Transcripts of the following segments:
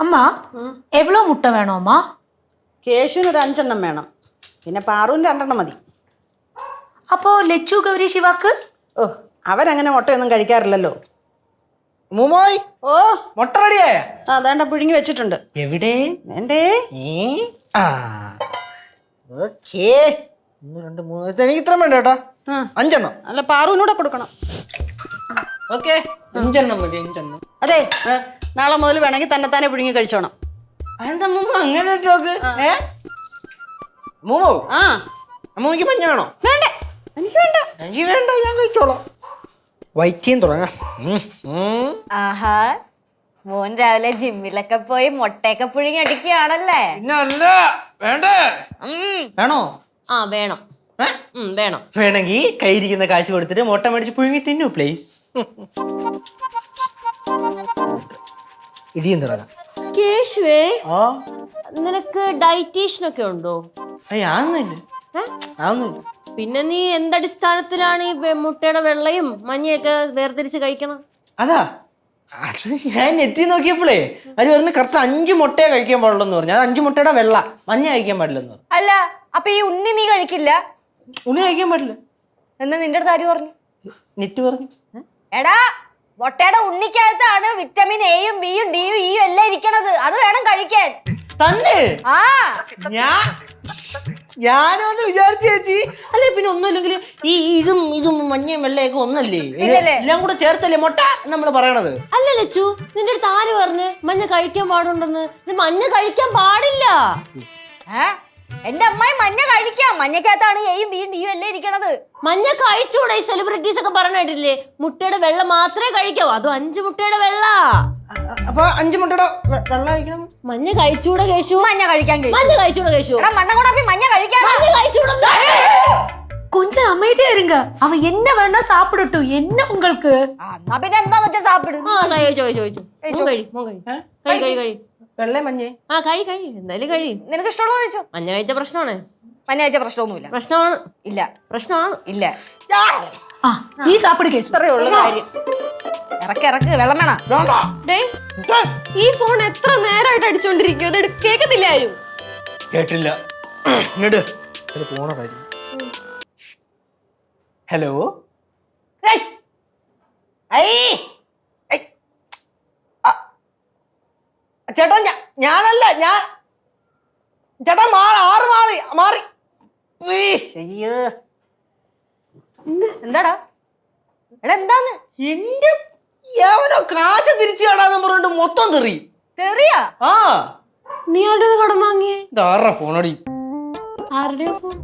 അമ്മ എവ്വളോ മുട്ട വേണോ അമ്മ? കേശുവിന് ഒരു അഞ്ചെണ്ണം വേണം. പിന്നെ പാറുവിന് രണ്ടെണ്ണം മതി. അപ്പോ ലച്ചു ഗൗരി ശിവാക്ക്? ഓ അവരങ്ങനെ മുട്ടയൊന്നും കഴിക്കാറില്ലല്ലോ. മൂമോയ് ഓ. മുട്ട റെഡിയായ? അതാണ്ട പുഴുങ്ങി വെച്ചിട്ടുണ്ട്. എവിടെ? വേണ്ടേ? ഓക്കേ. ഒന്ന് രണ്ട് മൂന്ന്. എനിക്ക് ഇത്രയും വേണ്ട കേട്ടോ. അഞ്ചെണ്ണം. അല്ല പാറുവിനൂടെ കൊടുക്കണം. ഓക്കെ. അഞ്ചെണ്ണം മതി അഞ്ചെണ്ണം. അതെ. നാളെ മുതൽ വേണമെങ്കിൽ തന്നെ തന്നെ പിഴുങ്ങി കഴിച്ചോണം. അതെന്താ മൂമ്മ? അങ്ങനെ ടോക്ക് ഏ? മൂമോ ആ. അമ്മൂക്ക് മഞ്ഞ വേണോ? വേണ്ട. എനിക്ക് വേണ്ട. എനിക്ക് വേണ്ട ഞാൻ കഴിച്ചോളാം. വൈറ്റിയും തുടങ്ങാം. ആഹാ. മോൻ രാവിലെ ജിമ്മിലൊക്കെ പോയി മുട്ടയൊക്കെ പുഴുങ്ങി അടിക്കുകയാണല്ലേ? പിന്നെ അല്ല വേണ്ടേ വേണോ? ആ വേണം. വേണം. വേണമെങ്കിൽ കയ്യിരിക്കുന്ന കാശ് കൊടുത്തിട്ട് മുട്ട മേടിച്ച് പുഴുങ്ങി തിന്നു പ്ലീസ് ഇതിയും തുടങ്ങാം. കേശുവേ ആ? നിനക്ക് ഡയറ്റീഷ്യൻ ഒക്കെ ഉണ്ടോ അയ്യ ആന്നില്ല ആന്നില്ല പിന്നെ നീ എന്തടിസ്ഥാനത്തിലാണ് ഈ വെ- മുട്ടയുടെ വെള്ളയും മഞ്ഞയൊക്കെ വേർതിരിച്ച് കഴിക്കണം? അതാ. അത് ഞാൻ നെറ്റി നോക്കിയപ്പോഴേ അവർ പറഞ്ഞു കറക്റ്റ് അഞ്ച് മുട്ടയെ കഴിക്കാൻ പാടുള്ളൂ എന്ന് പറഞ്ഞു. അത് അഞ്ച് മുട്ടയുടെ വെള്ള മഞ്ഞ കഴിക്കാൻ പാടില്ലെന്ന് പറഞ്ഞു. അല്ല അപ്പൊ ഈ ഉണ്ണി നീ കഴിക്കില്ല? ഉണ്ണി കഴിക്കാൻ പാടില്ല. എന്നാ നിന്റെ അടുത്ത് ആര് പറഞ്ഞു? നെറ്റ് പറഞ്ഞു. എടാ മുട്ടയുടെ ഉണ്ണിക്കകത്താണ് വിറ്റമിൻ എയും ബിയും ഡിയും ഇയും എല്ലാം ഇരിക്കണത്. അത് വേണം കഴിക്കാൻ. തന്നെ? ആ. ഞാൻ ഞാനൊന്ന് വിചാരിച്ചു ചേച്ചി. അല്ലെ പിന്നെ ഒന്നുമില്ലെങ്കിൽ ഈ ഇതും ഇതും മഞ്ഞയും വെള്ളയൊക്കെ ഒന്നല്ലേ? എല്ലാം കൂടെ ചേർത്തല്ലേ മുട്ട നമ്മൾ പറയണത്? അല്ല ലച്ചു നിന്റെ അടുത്ത് ആര് പറഞ്ഞ് മഞ്ഞ കഴിക്കാൻ പാടുണ്ടെന്ന്? ഇത് മഞ്ഞ കഴിക്കാൻ പാടില്ല. എന്റെ അമ്മായി മഞ്ഞ കഴിക്കാം. മഞ്ഞക്കകത്താണ് എയും ബിയും ഡിയും എല്ലാം ഇരിക്കണത്. മഞ്ഞ കഴിച്ചൂടെ ഈ സെലിബ്രിറ്റീസ് ഒക്കെ പറഞ്ഞിട്ടില്ലേ മുട്ടയുടെ വെള്ള മാത്രമേ കഴിക്കാവൂ അതും അഞ്ച് മുട്ടയുടെ വെള്ള അ- അപ്പൊ അഞ്ച് മുട്ടയുടെ വെ- വെള്ള കഴിക്കണം മഞ്ഞ കഴിച്ചൂടെ കേശു മഞ്ഞ കഴിക്കാൻ മഞ്ഞ കഴിച്ചൂടെ കേശു മണ്ണ മഞ്ഞ കഴിക്കാൻ മഞ്ഞ കഴിച്ചൂടെ கொஞ்சம் அமைதியா இருங்க அவன் என்ன வேணா சாப்பிடட்டும் என்ன உங்களுக்கு എന്നാ പിന്നെ എന്താ വെച്ചാ സാപ്പിടും ആ ചോദിച്ചു ചോദിച്ചു മോൻ കഴി മോൻ കഴി കഴി കഴി കഴി വെള്ള മഞ്ഞേ ആ കഴി കഴി എന്തായാലും കഴി നിനക്ക് ഇഷ്ടമുള്ള കഴിച്ചോ മഞ്ഞ കഴിച്ച പ്രശ്നമാണ് മഞ്ഞയാഴ്ച പ്രശ്നമൊന്നുമില്ല. പ്രശ്നമാണ്. ഇല്ല. പ്രശ്നമാണ്. ഇല്ല. ആ. നീ സാപ്പിട് കേസ്. ഇത്രയേ ഉള്ള കാര്യം. ഇറക്ക് ഇറക്ക്. വെള്ളം വേണം? ദേ, ഈ ഫോൺ എത്ര നേരമായിട്ട് അടിച്ചോണ്ടിരിക്കും അത് എടു- കേൾക്കത്തില്ല ആരും? കേട്ടില്ല. ഇങ്ങട്. ഹലോ ഏയ്! ഐ! ഐ! ആ, ചേട്ടാ ഞാ- ഞാനല്ല ഞാൻ ചേട്ടാ മാറി ആറ് മാറി മാറി. അയ്യോ. എന്താടാ? എടാ എന്താന്ന്? എന്റെ എവനോ കാശ് തിരിച്ചു കേടാന്ന് പറഞ്ഞിട്ട് മൊത്തം തെറി. തെറിയാ? ആ. നീ ആരുടെ കടം വാങ്ങിയേ? ഇതാറാ ഫോണടി. ആരുടെയോ ഫോൺ?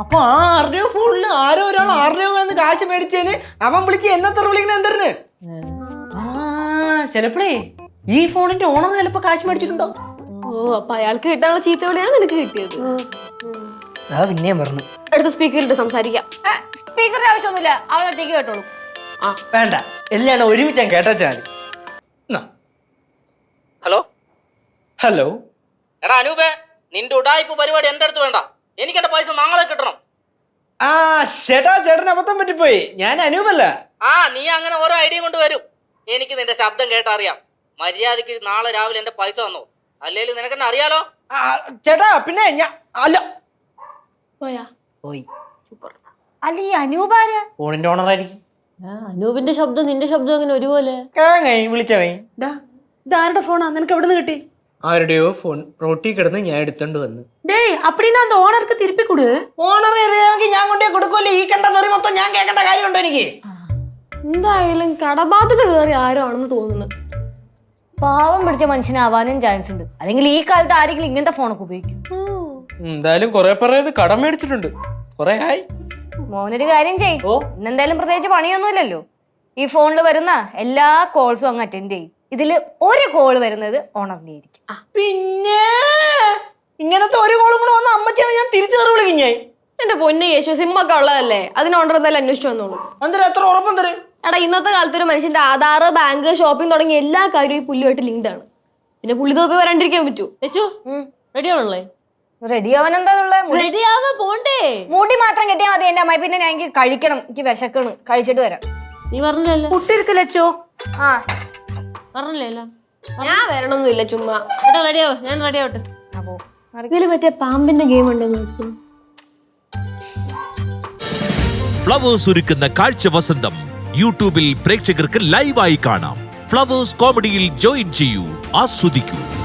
അപ്പൊ ആ ആരുടെയോ ഫോണിൽ ആരോ ഒരാൾ ആരുടെയോ എന്ന് കാശ് മേടിച്ചേന് അവൻ വിളിച്ച് എന്നത്ര വിളിക്കണ എന്തരന്? ആ ചിലപ്പോഴേ ഈ ഫോണിന്റെ ഓണർ ചിലപ്പോ കാശ് മേടിച്ചിട്ടുണ്ടോ? ഓ അപ്പൊ അയാൾക്ക് കിട്ടാനുള്ള ചീത്ത വിളിയാണ് നിനക്ക് കിട്ടിയത്. ആ പിന്നെയും പറഞ്ഞു. അടുത്ത സ്പീക്കറിലിട്ട് സംസാരിക്കാം. സ്പീക്കറിന്റെ ആവശ്യമൊന്നുമില്ല. അവൻ ഒറ്റയ്ക്ക് കേട്ടോളൂ. ആ. വേണ്ട. എല്ലാം ഒരുമിച്ച് ഞാൻ കേട്ടാ മതി. ഹലോ? ഹലോ? എടാ അനൂപേ നിന്റെ ഉടായ്പ പരിപാടി എന്റെ അടുത്ത് വേണ്ട. എനിക്ക് എന്റെ പൈസ നാളെ കിട്ടണം. ആ ചേട്ടാ ചേട്ടൻ അബദ്ധം പറ്റിപ്പോയി. ഞാൻ അനൂപല്ല. ആ നീ അങ്ങനെ ഓരോ ഐഡിയ കൊണ്ട് വരും. എനിക്ക് നിന്റെ ശബ്ദം കേട്ടറിയാം. മര്യാദയ്ക്ക് നാളെ രാവിലെ എന്റെ പൈസ തന്നോ? അല്ലെങ്കിൽ നിനക്ക് എന്നെ അറിയാലോ? ആ, ചേട്ടാ പിന്നെ ഞാൻ അല്ല പോയാ? പോയി. സൂപ്പർ അല്ല ഈ അനൂപാര് ഫോണിന്റെ ഓണർ ആയിരിക്കും. അനൂപിന്റെ ശബ്ദം നിന്റെ ശബ്ദം അങ്ങനെ ഒരുപോലെ. വിളിച്ചവേ ഡാ ഇതാരുടെ ഫോണാ? നിനക്ക് എവിടെ നിന്ന് കിട്ടി? ആരുടെയോ ഫോൺ റോട്ടി കിടന്ന് ഞാൻ എടുത്തോണ്ട് വന്ന്. ഡേയ് അപ്പടിനാ അന്ത ഓണർക്ക് തിരുപ്പി കൊടു? ഓണർ അറിയാമെങ്കിൽ ഞാൻ കൊണ്ടേ കൊടുക്കൂല ഈ കണ്ട തെറി മൊത്തം ഞാൻ കേൾക്കേണ്ട കാര്യമുണ്ടോ എനിക്ക്? എന്തായാലും കടബാധ്യത കയറി ആരോ ആണെന്ന് തോന്നുന്നു. പാവം പിടിച്ച മനുഷ്യനാവാനും ചാൻസ് ഉണ്ട്. അല്ലെങ്കിൽ ഈ കാലത്ത് ആരെങ്കിലും ഇങ്ങനത്തെ ഫോണൊക്കെ ഉപയോഗിക്കും. എന്തായാലും കൊറേ പറയുന്നത് കടം മേടിച്ചിട്ടുണ്ട്. കൊറേ ആയി. മോനൊരു കാര്യം ചെയ് ഓ. ഇന്നെന്തായാലും പ്രത്യേകിച്ച് പണിയൊന്നുമില്ലല്ലോ. ഈ ഫോണിൽ വരുന്ന എല്ലാ കോൾസും അങ്ങ് അറ്റൻഡ് ചെയ്യും. ഇതിൽ ഒരു കോൾ വരുന്നത് ഓണറിന്റെ ആയിരിക്കും പിന്നെ? ഇങ്ങനത്തെ ഒരു കോളും കൂടെ വന്ന അമ്മച്ചിയാണ് ഞാൻ തിരിച്ചു തെറി വിളിക്കും ഞാൻ എന്റെ പൊന്ന് യേശു സിമ്മൊക്കെ ഉള്ളതല്ലേ? അതിന് ഓർഡർ എന്തായാലും അന്വേഷിച്ചു വന്നോളൂ. എന്തായാലും എത്ര ഉറപ്പം തരും? എടാ ഇന്നത്തെ കാലത്ത് ഒരു മനുഷ്യന്റെ ആധാർ ബാങ്ക് ഷോപ്പിംഗ് തുടങ്ങിയ എല്ലാ കാര്യവും ഈ പുല്ലുമായിട്ട് ലിങ്ക്ഡ് ആണ്. പിന്നെ പുള്ളി തോപ്പി വരാണ്ടിരിക്കാൻ പറ്റൂ. റെഡി ആണല്ലേ? റെഡിയാവാൻ എന്താ പോണ്ടേ. മുടി മാത്രം കെട്ടിയാൽ മതി എന്റെ അമ്മായി. പിന്നെ ഞാൻ എനിക്ക് കഴിക്കണം. എനിക്ക് വിശക്കണം കഴിച്ചിട്ട് വരാം. നീ പറഞ്ഞല്ലോ കുട്ടിരിക്കലച്ചോ ആ. പറഞ്ഞല്ലോ ഞാൻ വരണമൊന്നുമില്ല ചുമ്മാ. ഏട്ടാ റെഡിയാവോ? ഞാൻ റെഡിയാവട്ടെ. അപ്പോ ഇതിൽ മറ്റേ പാമ്പിന്റെ ഗെയിം ഉണ്ടെന്ന് ഫ്ലവേഴ്സ് ഒരുക്കുന്ന കാഴ്ച വസന്തം യൂട്യൂബിൽ പ്രേക്ഷകർക്ക് ലൈവായി കാണാം. ഫ്ലവേഴ്സ് കോമഡിയിൽ ജോയിൻ ചെയ്യൂ. ആസ്വദിക്കൂ.